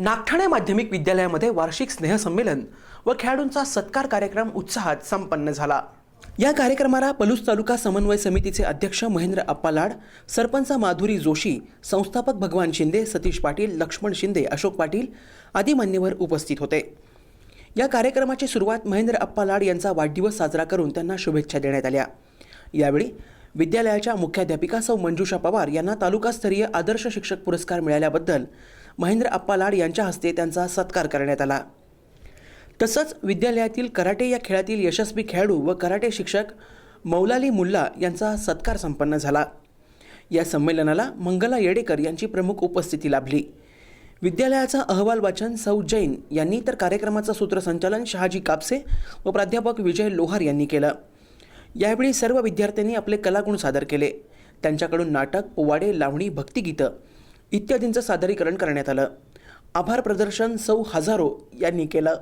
नागठाणे माध्यमिक विद्यालयामध्ये वार्षिक स्नेहसंमेलन व खेळाडूंचा सत्कार कार्यक्रम उत्साहात संपन्न झाला. या कार्यक्रमाला पलूस तालुका समन्वय समितीचे अध्यक्ष महेंद्र अप्पा लाड सरपंच माधुरी जोशी संस्थापक भगवान शिंदे सतीश पाटील लक्ष्मण शिंदे अशोक पाटील आदी मान्यवर उपस्थित होते. या कार्यक्रमाची सुरुवात महेंद्र अप्पा लाड यांचा वाढदिवस साजरा करून त्यांना शुभेच्छा देण्यात आल्या. यावेळी विद्यालयाच्या मुख्याध्यापिका सौ मंजुषा पवार यांना तालुकास्तरीय आदर्श शिक्षक पुरस्कार मिळाल्याबद्दल महेंद्र अप्पा लाड यांच्या हस्ते त्यांचा सत्कार करण्यात आला. तसंच विद्यालयातील कराटे या खेळातील यशस्वी खेळाडू व कराटे शिक्षक मौलाली मुल्ला यांचा सत्कार संपन्न झाला. या संमेलनाला मंगला येडेकर यांची प्रमुख उपस्थिती लाभली. विद्यालयाचा अहवाल वाचन सौ जैन यांनी तर कार्यक्रमाचं सूत्रसंचालन शहाजी कापसे व प्राध्यापक विजय लोहार यांनी केलं. यावेळी सर्व विद्यार्थ्यांनी आपले कलागुण सादर केले. त्यांच्याकडून नाटक पोवाडे लावणी भक्तिगीतं इत्यादींचं सादरीकरण करण्यात आलं. आभार प्रदर्शन सौ हजारो यांनी केलं.